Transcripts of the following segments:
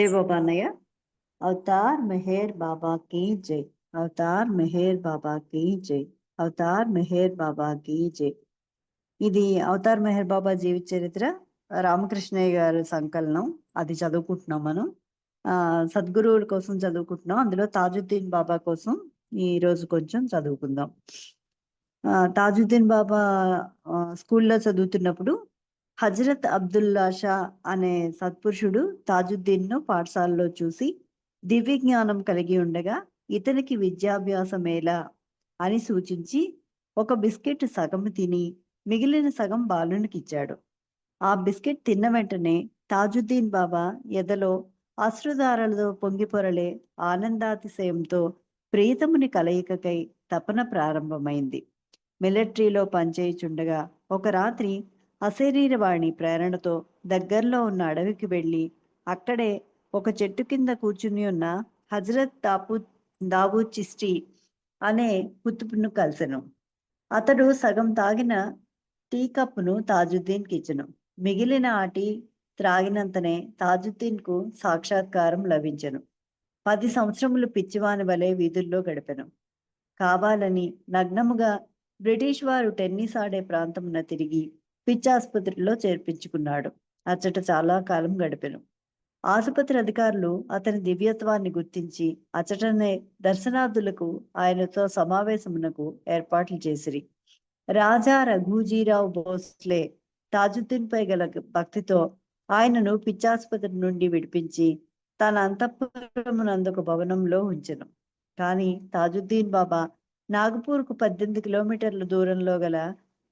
జై బాబా అన్నయ్య అవతార్ మెహర్ బాబా కి జై. అవతార్ మెహర్ బాబా కి జై. అవతార్ మెహర్ బాబా కి జై. ఇది అవతార్ మెహర్ బాబా జీవిత చరిత్ర రామకృష్ణయ్య గారి సంకలనం. అది చదువుకుంటున్నాం మనం. ఆ సద్గురువుల కోసం చదువుకుంటున్నాం. అందులో తాజుద్దీన్ బాబా కోసం ఈ రోజు కొంచెం చదువుకుందాం. తాజుద్దీన్ బాబా స్కూల్లో చదువుతున్నప్పుడు హజరత్ అబ్దుల్లా షా అనే సత్పురుషుడు తాజుద్దీన్ను పాఠశాలలో చూసి దివ్య జ్ఞానం కలిగి ఉండగా ఇతనికి విద్యాభ్యాసం ఎలా అని సూచించి ఒక బిస్కెట్ సగం తిని మిగిలిన సగం బాలునికి ఇచ్చాడు. ఆ బిస్కెట్ తిన్న వెంటనే తాజుద్దీన్ బాబా ఎదలో అశ్రుధారలతో పొంగిపొరలే ఆనందాతిశయంతో ప్రీతముని కలయికకై తపన ప్రారంభమైంది. మిలిటరీలో పనిచేయుచుండగా ఒక రాత్రి అశరీరవాణి ప్రేరణతో దగ్గరలో ఉన్న అడవికి వెళ్ళి అక్కడే ఒక చెట్టు కింద కూర్చుని ఉన్న హజరత్ దాపు దాబూ చిస్టి అనే కుతుబును కలిసెను. అతడు సగం తాగిన టీ కప్పును తాజుద్దీన్కి ఇచ్చను మిగిలిన ఆ టీ త్రాగినంతనే తాజుద్దీన్కు సాక్షాత్కారం లభించెను. పది సంవత్సరములు పిచ్చివాని వలె వీధుల్లో గడిపెను. కావాలని నగ్నముగా బ్రిటిష్ వారు టెన్నిస్ ఆడే ప్రాంతమున తిరిగి పిచ్చాసుపత్రిలో చేర్పించుకున్నాడు. అచ్చట చాలా కాలం గడిపెను. ఆసుపత్రి అధికారులు అతని దివ్యత్వాన్ని గుర్తించి అచ్చటనే దర్శనార్థులకు ఆయనతో సమావేశమునకు ఏర్పాట్లు చేసిరి. రాజా రఘుజీరావు భోస్లే తాజుద్దీన్ పై గల భక్తితో ఆయనను పిచ్చాసుపత్రి నుండి విడిపించి తన అంతఃపురమునందొక భవనంలో ఉంచెను. కానీ తాజుద్దీన్ బాబా నాగపూర్కు పద్దెనిమిది కిలోమీటర్ల దూరంలో గల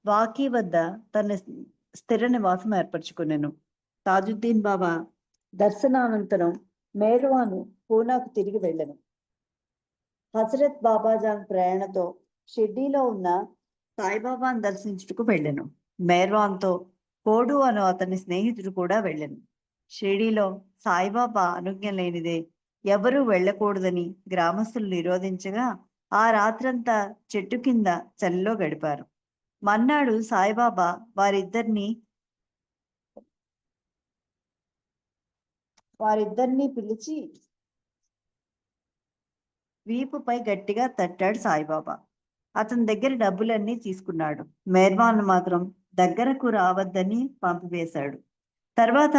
వాకి వద్ద తన స్థిర నివాసం ఏర్పరచుకున్నాను తాజుద్దీన్ బాబా దర్శనానంతరం మేరువాను పూనాకు తిరిగి వెళ్ళను. హజరత్ బాబాజాన్ ప్రేరణతో షిర్డీలో ఉన్న సాయిబాబాను దర్శించుటకు వెళ్ళను. మేర్వాన్తో కోడు అను అతని స్నేహితుడు కూడా వెళ్ళను. షిర్డీలో సాయిబాబా అనుజ్ఞ లేనిదే ఎవరూ వెళ్ళకూడదని గ్రామస్తులు నిరోధించగా ఆ రాత్రంతా చెట్టు కింద చలిలో గడిపారు. మన్నాడు సాయిబాబా వారిద్దరిని వారిద్దరిని పిలిచి వీపుపై గట్టిగా తట్టాడు సాయిబాబా. అతని దగ్గర డబ్బులన్నీ తీసుకున్నాడు. మేర్వాన్ మాత్రం దగ్గరకు రావద్దని పంపివేశాడు. తర్వాత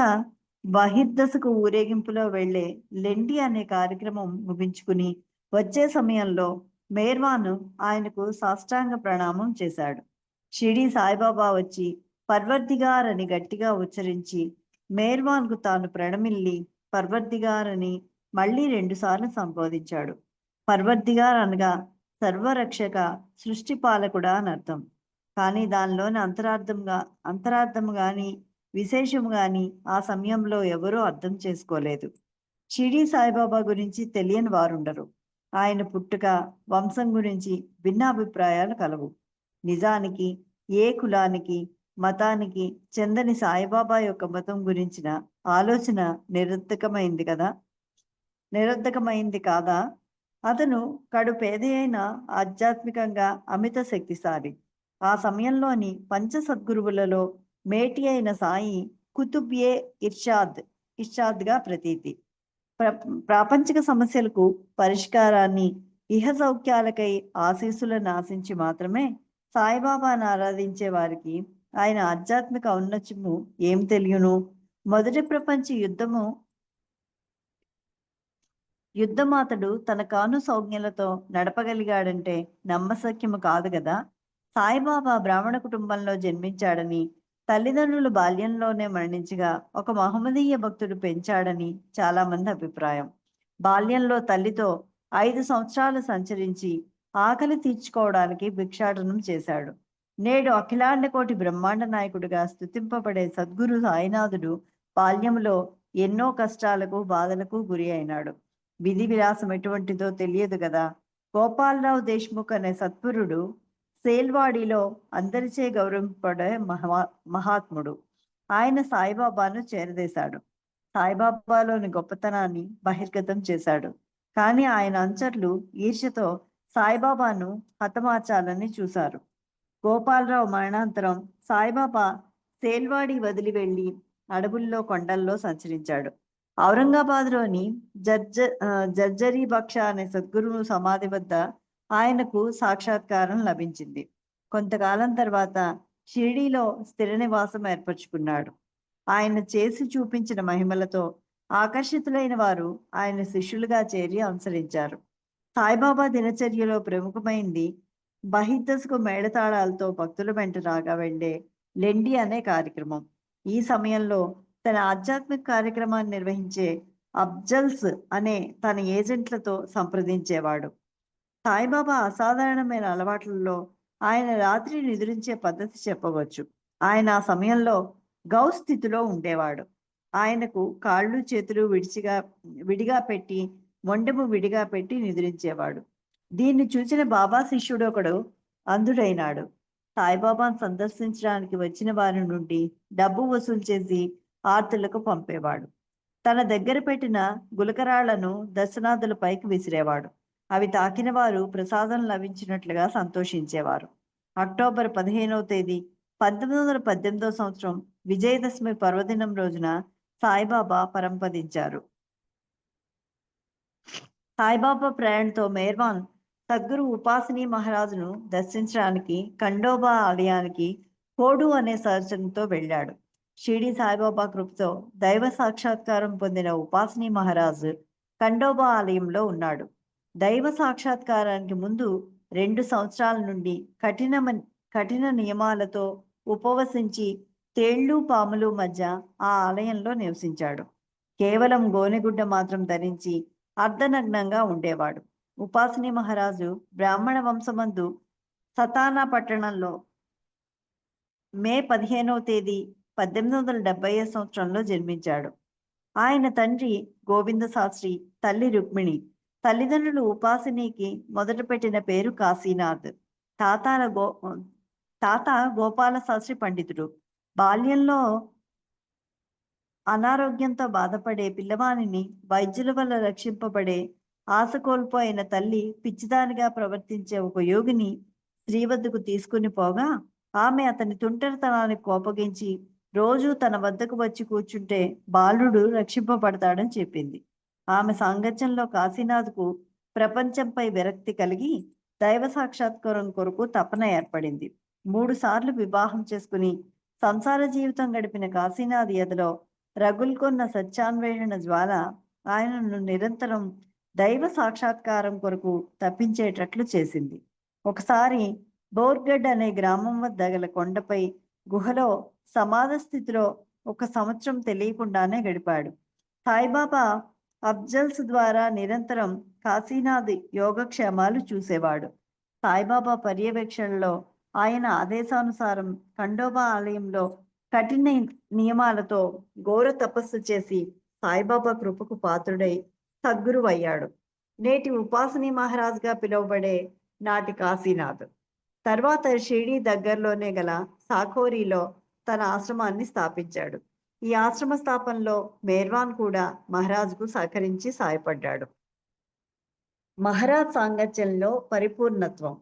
బహిర్దశకు ఊరేగింపులో వెళ్ళే లెండి అనే కార్యక్రమం ముగించుకుని వచ్చే సమయంలో మేర్వాను ఆయనకు సాష్టాంగ ప్రణామం చేశాడు. షిడి సాయిబాబా వచ్చి పర్వర్దిగార్ గట్టిగా ఉచ్చరించి మేర్వాన్కు తాను ప్రణమిల్లి పర్వర్దిగార్ అని మళ్ళీ రెండుసార్లు సంబోధించాడు. పర్వర్దిగార్ అనగా సర్వరక్షక సృష్టి పాలకుడా అని అర్థం. కానీ దానిలోని అంతరార్థంగా అంతరార్థము గాని విశేషము గాని ఆ సమయంలో ఎవరూ అర్థం చేసుకోలేదు. షిడి సాయిబాబా గురించి తెలియని వారుండరు. ఆయన పుట్టుక వంశం గురించి భిన్నాభిప్రాయాలు కలవు. నిజానికి ఏ కులానికి మతానికి చెందని సాయిబాబా యొక్క మతం గురించిన ఆలోచన నిరర్థకమైంది కదా? నిరర్థకమైంది కాదా? అతను కడు పేద అయిన ఆధ్యాత్మికంగా అమిత శక్తిశాలి. ఆ సమయంలోని పంచ సద్గురువులలో మేటి అయిన సాయి కుతుబ్యే ఇర్షాద్ ఇర్షాద్గా ప్రతీతి. ప్ర ప్రాపంచిక సమస్యలకు పరిష్కారాన్ని ఇహ సౌఖ్యాలకై ఆశీస్సులను ఆశించి మాత్రమే సాయిబాబాను ఆరాధించే వారికి ఆయన ఆధ్యాత్మిక ఔన్నత్యము ఏం తెలియను? మొదటి ప్రపంచ యుద్ధము యుద్ధమాతడు తన కాను సౌజ్ఞలతో నడపగలిగాడంటే నమ్మశక్యము కాదు కదా సాయిబాబా బ్రాహ్మణ కుటుంబంలో జన్మించాడని తల్లిదండ్రులు బాల్యంలోనే మరణించగా ఒక మహమ్మదీయ భక్తుడు పెంచాడని చాలా మంది అభిప్రాయం. బాల్యంలో తల్లితో ఐదు సంవత్సరాలు సంచరించి ఆకలి తీర్చుకోవడానికి భిక్షాటనం చేశాడు. నేడు అఖిలాండ కోటి బ్రహ్మాండ నాయకుడిగా స్థుతింపబడే సద్గురు సాయినాథుడు బాల్యంలో ఎన్నో కష్టాలకు బాధలకు గురి అయినాడు. విధి విలాసం ఎటువంటిదో తెలియదు కదా. గోపాలరావు దేశ్ముఖ్ అనే సత్పురుడు సేల్వాడిలో అందరిచే గౌరవింపడే మహా మహాత్ముడు. ఆయన సాయిబాబాను చేరదేశాడు. సాయిబాబాలోని గొప్పతనాన్ని బహిర్గతం చేశాడు. కానీ ఆయన అంచర్లు ఈర్ష్యతో సాయిబాబాను హతమార్చాలని చూశారు. గోపాలరావు మరణాంతరం సాయిబాబా సేల్వాడి వదిలి వెళ్ళి అడవుల్లో కొండల్లో సంచరించాడు. ఔరంగాబాద్లోని జర్జ జర్జరీ బక్ష అనే సద్గురువు సమాధి వద్ద ఆయనకు సాక్షాత్కారం లభించింది. కొంతకాలం తర్వాత షిరిడీలో స్థిర నివాసం ఏర్పరచుకున్నాడు. ఆయన చేసి చూపించిన మహిమలతో ఆకర్షితులైన వారు ఆయన శిష్యులుగా చేరి అనుసరించారు. సాయిబాబా దినచర్యలో ప్రముఖమైంది. బహిద్దసుకు మేళతాళాలతో భక్తుల వెంట రాగా వెళ్ళే లెండి అనే కార్యక్రమం. ఈ సమయంలో తన ఆధ్యాత్మిక కార్యక్రమాన్ని నిర్వహించే అబ్జల్స్ అనే తన ఏజెంట్లతో సంప్రదించేవాడు. సాయిబాబా అసాధారణమైన అలవాట్లలో ఆయన రాత్రి నిద్రించే పద్ధతి చెప్పవచ్చు. ఆయన ఆ సమయంలో గౌ స్థితిలో ఉండేవాడు. ఆయనకు కాళ్ళు చేతులు విడిచిగా విడిగా పెట్టి మొండెము విడిగా పెట్టి నిద్రించేవాడు. దీన్ని చూసిన బాబా శిష్యుడు ఒకడు అంధుడైనాడు. సాయిబాబాను సందర్శించడానికి వచ్చిన వారి నుండి డబ్బు వసూలు చేసి ఆర్తులకు పంపేవాడు. తన దగ్గర పెట్టిన గులకరాళ్ళను దర్శనాథుల పైకి విసిరేవాడు. అవి తాకిన వారు ప్రసాదం లభించినట్లుగా సంతోషించేవారు. అక్టోబర్ పదిహేనవ తేదీ పంతొమ్మిది వందల పద్దెనిమిదవ సంవత్సరం విజయదశమి పర్వదినం రోజున సాయిబాబా పరంపదించారు. సాయిబాబా ప్రయాణంతో మేర్వాన్ సద్గురు ఉపాసిని మహారాజును దర్శించడానికి ఖండోబా ఆలయానికి కోడు అనే సర్జన్తో వెళ్ళాడు. షిరిడి సాయిబాబా కృపతో దైవ సాక్షాత్కారం పొందిన ఉపాసిని మహారాజు ఖండోబా ఆలయంలో ఉన్నాడు. దైవ సాక్షాత్కారానికి ముందు రెండు సంవత్సరాల నుండి కఠిన కఠిన నియమాలతో ఉపవసించి తేళ్ళు పాములు మధ్య ఆ ఆలయంలో నివసించాడు. కేవలం గోనెగుడ్డ మాత్రం ధరించి అర్ధనగ్నంగా ఉండేవాడు. ఉపాసిని మహారాజు బ్రాహ్మణ వంశమందు సతానా పట్టణంలో మే పదిహేనవ తేదీ పద్దెనిమిది వందల డెబ్బై సంవత్సరంలో జన్మించాడు. ఆయన తండ్రి గోవింద శాస్త్రి తల్లి రుక్మిణి. తల్లిదండ్రులు ఉపాసినికి మొదట పెట్టిన పేరు కాశీనాథ్. తాతాల గో తాత గోపాల శాస్త్రి పండితుడు. బాల్యంలో అనారోగ్యంతో బాధపడే పిల్లవానిని వైద్యుల వల్ల రక్షింపబడే ఆశ కోల్పోయిన తల్లి పిచ్చిదానిగా ప్రవర్తించే ఒక యోగిని స్త్రీ వద్దకు తీసుకుని పోగా ఆమె అతని తుంటరితనాన్ని కోపగించి రోజు తన వద్దకు వచ్చి కూర్చుంటే బాలుడు రక్షింపబడతాడని చెప్పింది. ఆమె సాంగత్యంలో కాశీనాథ్కు ప్రపంచంపై విరక్తి కలిగి దైవ సాక్షాత్కారం కొరకు తపన ఏర్పడింది. మూడు సార్లు వివాహం చేసుకుని సంసార జీవితం గడిపిన కాశీనాథ్ ఎదలో రగుల్కొన్న సత్యాన్వేషణ జ్వాల ఆయనను నిరంతరం దైవ సాక్షాత్కారం కొరకు తప్పించేటట్లు చేసింది. ఒకసారి బోర్గడ్ అనే గ్రామం వద్ద గల కొండపై గుహలో సమాధ స్థితిలో ఒక సంవత్సరం తెలియకుండానే గడిపాడు. సాయిబాబా అబ్జల్స్ ద్వారా నిరంతరం కాశీనాథ్ యోగక్షేమాలు చూసేవాడు. సాయిబాబా పర్యవేక్షణలో ఆయన ఆదేశానుసారం ఖండోబా ఆలయంలో కఠిన నియమాలతో ఘోర తపస్సు చేసి సాయిబాబా కృపకు పాత్రుడై సద్గురు అయ్యాడు. నేటి ఉపాసని మహారాజ్గా పిలువబడే నాటి కాశీనాథ్. తర్వాత షిరిడి దగ్గరలోనే గల సాకోరిలో తన ఆశ్రమాన్ని స్థాపించాడు. ఈ ఆశ్రమ స్థాపనలో మేర్వాన్ కూడా మహారాజ్కు సహకరించి సాయపడ్డాడు. మహారాజ్ సాంగత్యంలో పరిపూర్ణత్వం.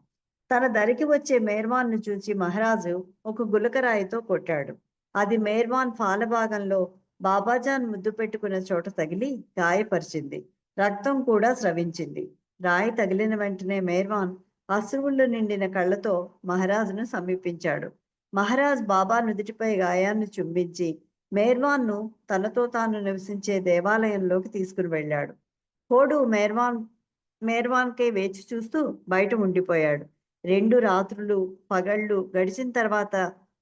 తన దరికి వచ్చే మేర్వాన్ను చూచి మహారాజు ఒక గులకరాయితో కొట్టాడు. అది మేర్వాన్ ఫాలభాగంలో బాబాజాన్ ముద్దు పెట్టుకున్న చోట తగిలి గాయపరిచింది. రక్తం కూడా స్రవించింది. రాయి తగిలిన వెంటనే మేర్వాన్ అశ్రువుల్లో నిండిన కళ్ళతో మహారాజును సమీపించాడు. మహారాజ్ బాబా నుదుటిపై గాయాన్ని చుంబించి మేర్వాన్ను తనతో తాను నివసించే దేవాలయంలోకి తీసుకుని వెళ్ళాడు. కోడు మేర్వాన్ మేర్వాన్కే వేచి చూస్తూ బయట ఉండిపోయాడు. రెండు రాత్రులు పగళ్ళు గడిచిన తర్వాత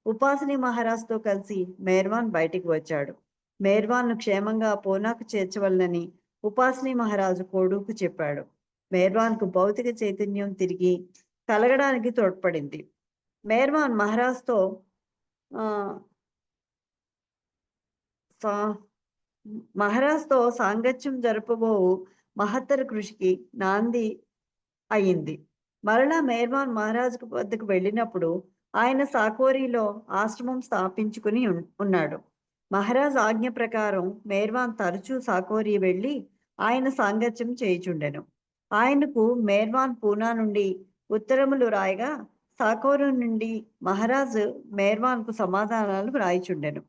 ఉపాసిని మహారాజ్తో కలిసి మేర్వాన్ బయటికి వచ్చాడు. మేర్వాన్ను క్షేమంగా పూనాకు చేర్చవలనని ఉపాసిని మహారాజు కోడుకు చెప్పాడు. మేర్వాన్కు భౌతిక చైతన్యం తిరిగి కలగడానికి తోడ్పడింది. మేర్వాన్ మహారాజ్తో ఆ సా- మహారాజ్తో సాంగత్యం జరపబో మహత్తర కృషికి నాంది అయింది. మరలా మేర్వాన్ మహారాజు వద్దకు వెళ్ళినప్పుడు ఆయన సాకోరిలో ఆశ్రమం స్థాపించుకుని ఉన్- ఉన్నాడు. మహారాజ్ ఆజ్ఞ ప్రకారం మేర్వాన్ తరచూ సాకోరి వెళ్ళి ఆయన సాంగత్యం చేయుచుండెను. ఆయనకు మేర్వాన్ పూనా నుండి ఉత్తరములు రాయగా సాకోరు నుండి మహారాజు మేర్వాన్కు సమాధానాలు రాయిచుండెను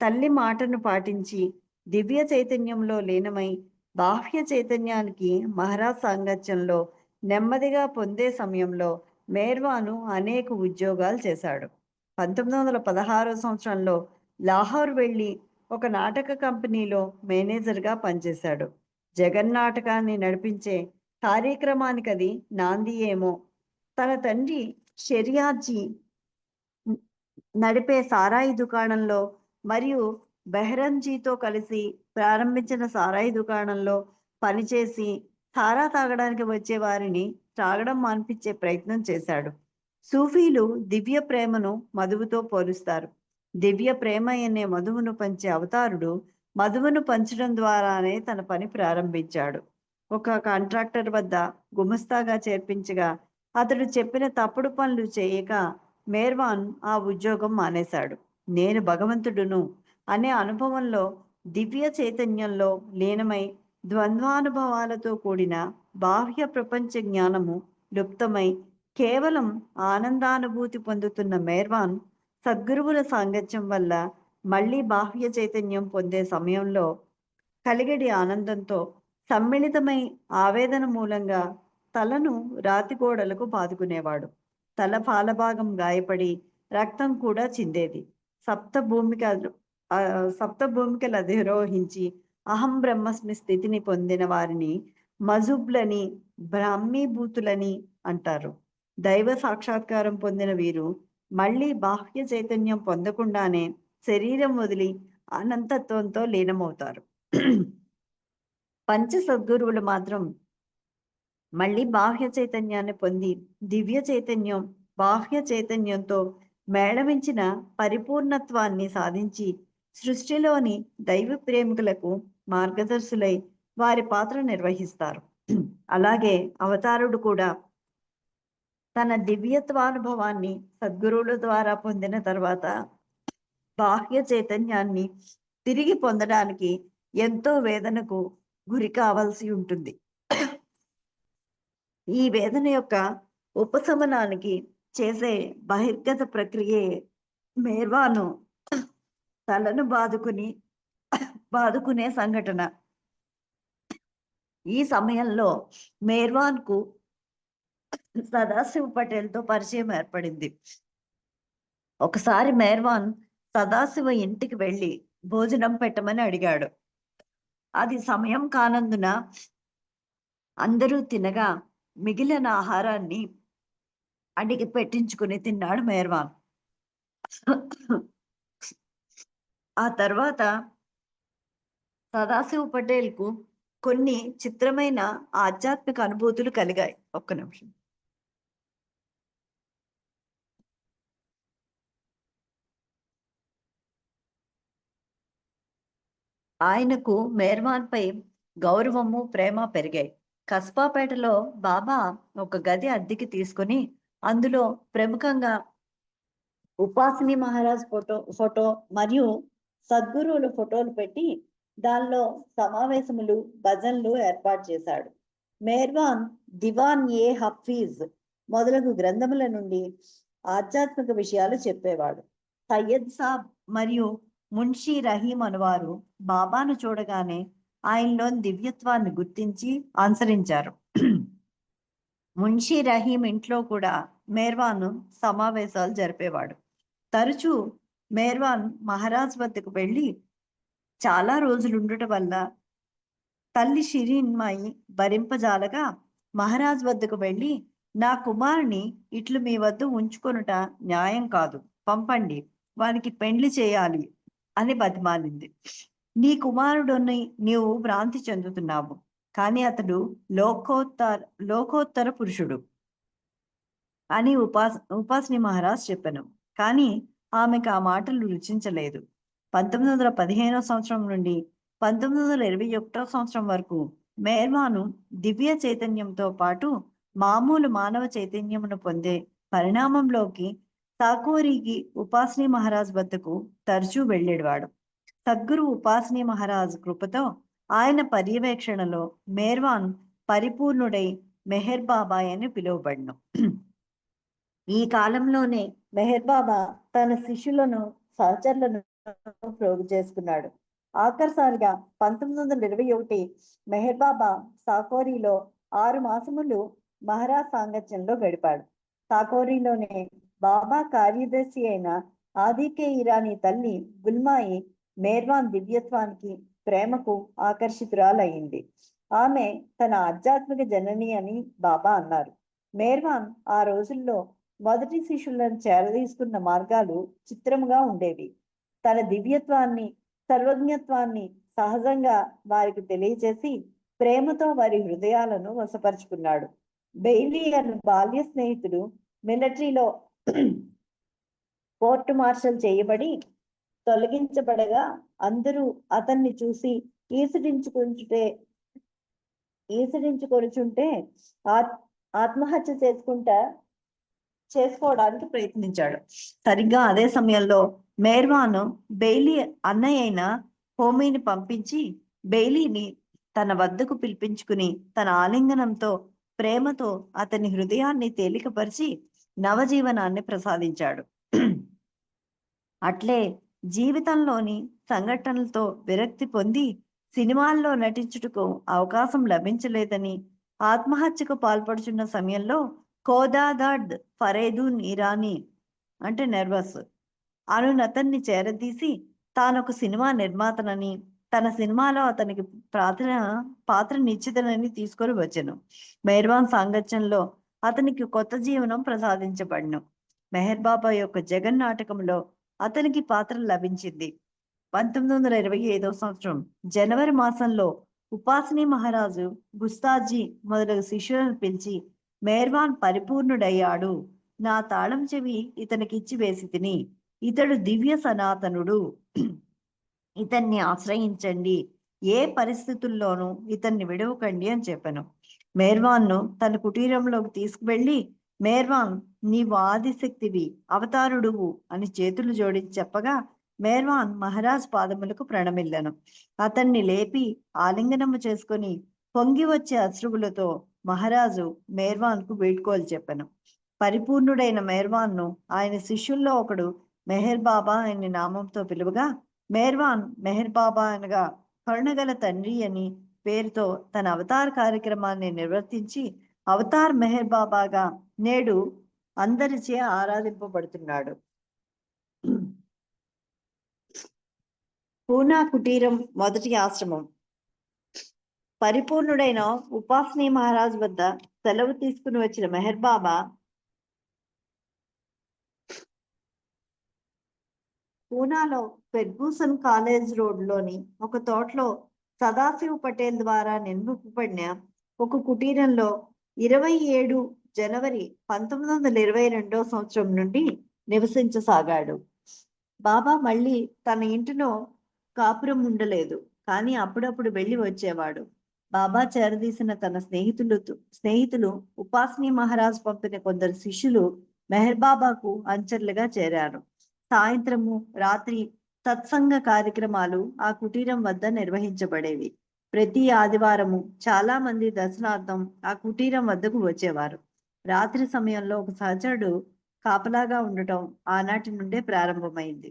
తల్లి మాటను పాటించి దివ్య చైతన్యంలో లీనమై బాహ్య చైతన్యానికి మహారాజ్ సాంగత్యంలో నెమ్మదిగా పొందే సమయంలో మేర్వాను అనేక ఉద్యోగాలు చేశాడు. పంతొమ్మిది వందల పదహారో సంవత్సరంలో లాహోర్ వెళ్ళి ఒక నాటక కంపెనీలో మేనేజర్గా పనిచేశాడు. జగన్ నాటకాన్ని నడిపించే కార్యక్రమానికి అది నాంది ఏమో. తన తండ్రి షెరియాజీ నడిపే సారాయి దుకాణంలో మరియు బెహరంజీతో కలిసి ప్రారంభించిన సారాయి దుకాణంలో పనిచేసి సారా తాగడానికి వచ్చే వారిని త్రాగడం మాన్పించే ప్రయత్నం చేశాడు. సూఫీలు దివ్య ప్రేమను మధువుతో పోలుస్తారు. దివ్య ప్రేమ అనే మధువును పంచే అవతారుడు మధువును పంచడం ద్వారానే తన పని ప్రారంభించాడు. ఒక కాంట్రాక్టర్ వద్ద గుమస్తాగా చేర్పించగా అతడు చెప్పిన తప్పుడు పనులు చేయక మేర్వాన్ ఆ ఉద్యోగం మానేశాడు. నేను భగవంతుడును అనే అనుభవంలో దివ్య చైతన్యంలో లీనమై ద్వంద్వానుభవాలతో కూడిన బాహ్య ప్రపంచ జ్ఞానము లుప్తమై కేవలం ఆనందానుభూతి పొందుతున్న మేర్వాన్ సద్గురువుల సాంగత్యం వల్ల మళ్ళీ బాహ్య చైతన్యం పొందే సమయంలో కలిగడి ఆనందంతో సమ్మిళితమై ఆవేదన మూలంగా తలను రాతి గోడలకు బాదుకునేవాడు. తల పాలభాగం గాయపడి రక్తం కూడా చిందేది. సప్త భూమిక సప్త భూమికలు అధిరోహించి అహం బ్రహ్మస్మి స్థితిని పొందిన వారిని మజుబ్లని బ్రాహ్మీభూతులని అంటారు. దైవ సాక్షాత్కారం పొందిన వీరు మళ్ళీ బాహ్య చైతన్యం పొందకుండానే శరీరం వదిలి అనంతత్వంతో లీనమవుతారు. పంచ సద్గురువులు మాత్రం మళ్ళీ బాహ్య చైతన్యాన్ని పొంది దివ్య చైతన్యం బాహ్య చైతన్యంతో మేళవించిన పరిపూర్ణత్వాన్ని సాధించి సృష్టిలోని దైవ ప్రేమికులకు మార్గదర్శులై వారి పాత్ర నిర్వహిస్తారు. అలాగే అవతారుడు కూడా తన దివ్యత్వానుభవాన్ని సద్గురువుల ద్వారా పొందిన తర్వాత బాహ్య చైతన్యాన్ని తిరిగి పొందడానికి ఎంతో వేదనకు గురి కావాల్సి ఉంటుంది. ఈ వేదన యొక్క ఉపశమనానికి చేసే బహిర్గత ప్రక్రియే మేర్వాను తలను బాదుకుని బాదుకునే సంఘటన. ఈ సమయంలో మేర్వాన్కు సదాశివ్ పటేల్తో పరిచయం ఏర్పడింది. ఒకసారి మేర్వాన్ సదాశివ ఇంటికి వెళ్ళి భోజనం పెట్టమని అడిగాడు. అది సమయం కానందున అందరూ తినగా మిగిలిన ఆహారాన్ని అడిగి పెట్టించుకుని తిన్నాడు మేర్వాన్. ఆ తర్వాత సదాశివ్ పటేల్కు కొన్ని చిత్రమైన ఆధ్యాత్మిక అనుభూతులు కలిగాయి. ఒక్క నిమిషం. ఆయనకు మేర్వాన్పై గౌరవము ప్రేమ పెరిగాయి. కస్బాపేటలో బాబా ఒక గది అద్దెకి తీసుకుని అందులో ప్రముఖంగా ఉపాసిని మహారాజ్ ఫోటో ఫోటో మరియు సద్గురువుల ఫోటోలు పెట్టి దానిలో సమావేశములు భజన్లు ఏర్పాటు చేశాడు. మేర్వాన్ దివాన్ ఏ హఫీజ్ మొదలగు గ్రంథముల నుండి ఆధ్యాత్మిక విషయాలు చెప్పేవాడు. సయ్యద్ సాబ్ మరియు మున్షీ రహీం అనువారు బాబాను చూడగానే ఆయనలోని దివ్యత్వాన్ని గుర్తించి అనుసరించారు. మున్షీ రహీం ఇంట్లో కూడా మేర్వాన్ సమావేశాలు జరిపేవాడు. తరచూ మేర్వాన్ మహారాజ్ వద్దకు వెళ్ళి చాలా రోజులు ఉండటం వల్ల తల్లి షిరీన్మాయి భరింపజాలగా మహారాజ్ వద్దకు వెళ్ళి నా కుమారుని ఇట్లు మీ వద్ద ఉంచుకొనుట న్యాయం కాదు పంపండి వానికి పెండ్లి చేయాలి అని బతిమాలింది. నీ కుమారుడుని నీవు భ్రాంతి చెందుతున్నావు కానీ అతడు లోకోత్తర లోకోత్తర పురుషుడు అని ఉపాస్ ఉపాసిని మహారాజ్ చెప్పాను. కానీ ఆమెకు ఆ మాటలు రుచించలేదు. పంతొమ్మిది వందల పదిహేనో సంవత్సరం నుండి పంతొమ్మిది వందల ఇరవై ఒకటో సంవత్సరం వరకు మేర్మాను దివ్య చైతన్యంతో పాటు మామూలు మానవ చైతన్యమును పొందే పరిణామంలోకి తాకూరికి ఉపాసిని మహారాజ్ వద్దకు తరచూ వెళ్ళేవాడు. సద్గురు ఉపాసిని మహారాజ్ కృపతో ఆయన పర్యవేక్షణలో మేర్వాన్ పరిపూర్ణుడై మెహర్ బాబాయ్ అని పిలువబడిను. ఈ కాలంలోనే మెహర్ బాబా తన శిష్యులను సహచరులను ప్రోగు చేసుకున్నాడు. ఆఖరిసారిగా పంతొమ్మిది వందల ఇరవై ఒకటి మెహర్ బాబా సాకోరీలో ఆరు మాసములు మహారాజ్ సాంగత్యంలో గడిపాడు. సాకోరీలోనే బాబా కార్యదర్శి అయిన ఆదికే ఇరానీ తల్లి గుల్మాయి మేర్వాన్ దివ్యత్వానికి ప్రేమకు ఆకర్షితురాలయ్యింది ఆమె తన ఆధ్యాత్మిక జనని అని బాబా అన్నారు. మేర్వాన్ ఆ రోజుల్లో మొదటి శిష్యులను చేరదీసుకున్న మార్గాలు చిత్రముగా ఉండేవి. తన దివ్యత్వాన్ని సర్వజ్ఞత్వాన్ని సహజంగా వారికి తెలియచేసి ప్రేమతో వారి హృదయాలను వశపరుచుకున్నాడు. బెయిలీ అను బాల్య స్నేహితుడు మిలిటరీలో కోర్టు మార్షల్ చేయబడి తొలగించబడగా అందరూ అతన్ని చూసి ఈసడించుకుంటే ఈసడించుకొనుచుంటే ఆత్ ఆత్మహత్య చేసుకుంటా చేసుకోవడానికి ప్రయత్నించాడు. సరిగ్గా అదే సమయంలో మేర్వాను బెయిలీ అన్నయ్య అయిన హోమీని పంపించి బెయిలీని తన వద్దకు పిలిపించుకుని తన ఆలింగనంతో ప్రేమతో అతని హృదయాన్ని తేలికపరిచి నవజీవనాన్ని ప్రసాదించాడు. అట్లే జీవితంలోని సంఘటనలతో విరక్తి పొంది సినిమాల్లో నటించుటకు అవకాశం లభించలేదని ఆత్మహత్యకు పాల్పడుచున్న సమయంలో కోదాదాడ్ ఫరేదు ఇరానీ అంటే నర్వస్ అనునతన్ని చేరదీసి తానొక సినిమా నిర్మాతనని తన సినిమాలో అతనికి ప్రార్థన పాత్ర నిశ్చితనని తీసుకొని వచ్చెను. మెహర్వాన్ సాంగత్యంలో అతనికి కొత్త జీవనం ప్రసాదించబడను. మెహర్ బాబా యొక్క జగన్ నాటకంలో అతనికి పాత్ర లభించింది. పంతొమ్మిది వందల ఇరవై ఐదవ సంవత్సరం జనవరి మాసంలో ఉపాసిని మహారాజు గుస్తాజీ మొదలగు శిష్యులను పిలిచి మేర్వాన్ పరిపూర్ణుడయ్యాడు. నా తాళం చెవి ఇతనికిచ్చి వేసి తిని. ఇతడు దివ్య సనాతనుడు. ఇతన్ని ఆశ్రయించండి. ఏ పరిస్థితుల్లోనూ ఇతన్ని విడవకండి అని చెప్పాను. మేర్వాన్ను తన కుటీరంలోకి తీసుకువెళ్ళి మేర్వాన్ నీవు ఆదిశక్తివి అవతారుడువు అని చేతులు జోడించి చెప్పగా మేర్వాన్ మహారాజ్ పాదములకు ప్రణమిల్లను. అతన్ని లేపి ఆలింగనము చేసుకొని పొంగి వచ్చే అశ్రువులతో మహారాజు మేర్వాన్కు వీడ్కోలు చెప్పను. పరిపూర్ణుడైన మేర్వాన్ను ఆయన శిష్యుల్లో ఒకడు మెహర్ బాబా అనే నామంతో పిలువగా మెహర్వాన్ మెహర్ బాబా అనగా కరుణగల తండ్రి అని పేరుతో తన అవతార కార్యక్రమాన్ని నిర్వర్తించి అవతార్ మెహర్ బాబాగా నేడు అందరిచే ఆరాధింపబడుతున్నాడు. పూనా కుటీరం మొదటి ఆశ్రమం. పరిపూర్ణుడైన ఉపాసనీ మహారాజ్ వద్ద సెలవు తీసుకుని వచ్చిన మెహర్ బాబా పూనాలో ఫెర్గూసన్ కాలేజ్ రోడ్లోని ఒక తోటలో సదాశివ్ పటేల్ ద్వారా నిర్మింపబడిన ఒక కుటీరంలో ఇరవై ఏడు జనవరి పంతొమ్మిది వందల ఇరవై రెండో సంవత్సరం నుండి నివసించసాగాడు. బాబా మళ్ళీ తన ఇంటిలో కాపురం ఉండలేదు కానీ అప్పుడప్పుడు వెళ్ళి వచ్చేవాడు. బాబా చేరదీసిన తన స్నేహితులు స్నేహితులు ఉపాసనీ మహారాజ్ పంపిన కొందరు శిష్యులు మెహర్ బాబాకు అంచర్లుగా చేరారు. సాయంత్రము రాత్రి సత్సంగ కార్యక్రమాలు ఆ కుటీరం వద్ద నిర్వహించబడేవి. ప్రతి ఆదివారము చాలా మంది దర్శనార్థం ఆ కుటీరం వద్దకు వచ్చేవారు. రాత్రి సమయంలో ఒక సహచరుడు కాపలాగా ఉండటం ఆనాటి నుండే ప్రారంభమైంది.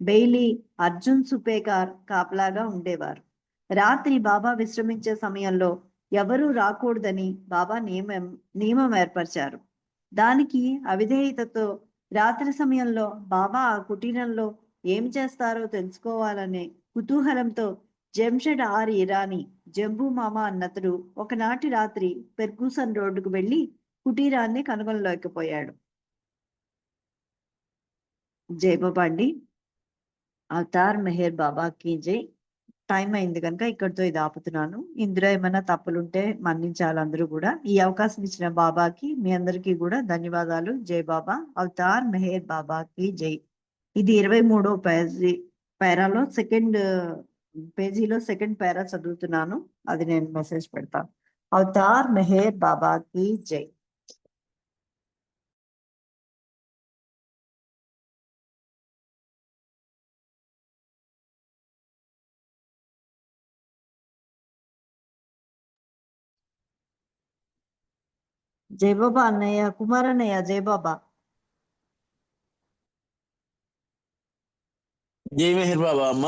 బెయిలీ అర్జున్ సుపేకార్ కాపలాగా ఉండేవారు. రాత్రి బాబా విశ్రమించే సమయంలో ఎవరూ రాకూడదని బాబా నియమం నియమం ఏర్పరిచారు. దానికి అవిధేయతతో రాత్రి సమయంలో బాబా ఆ కుటీరంలో ఏం చేస్తారో తెలుసుకోవాలనే కుతూహలంతో జంషెడ్ ఆర్ ఇరానీ జంబూ మామ అన్నతడు ఒకనాటి రాత్రి పెర్గూసన్ రోడ్డుకు వెళ్ళి కుటీరాన్ని కనుగొనలేకపోయాడు జై బాబా అండి అవతార్ మెహర్ బాబాకి జై. టైం అయింది కనుక ఇక్కడితో ఇది ఆపుతున్నాను. ఇందులో ఏమైనా తప్పులుంటే మన్నించాలి అందరూ కూడా. ఈ అవకాశం ఇచ్చిన బాబాకి మీ అందరికీ కూడా ధన్యవాదాలు. జై బాబా. అవతార్ మెహేర్ బాబాకి జై. ఇది ఇరవై మూడో పేజీ పేరాలో సెకండ్ పేజీలో సెకండ్ పేరా చదువుతున్నాను. అది నేను మెసేజ్ పెడతాను. అవతార్ మెహేర్ బాబాకి జై. జై బాబా అన్నయ్య కుమార్ అన్నయ్య జై బాబా జై మెహర్ బాబా అమ్మ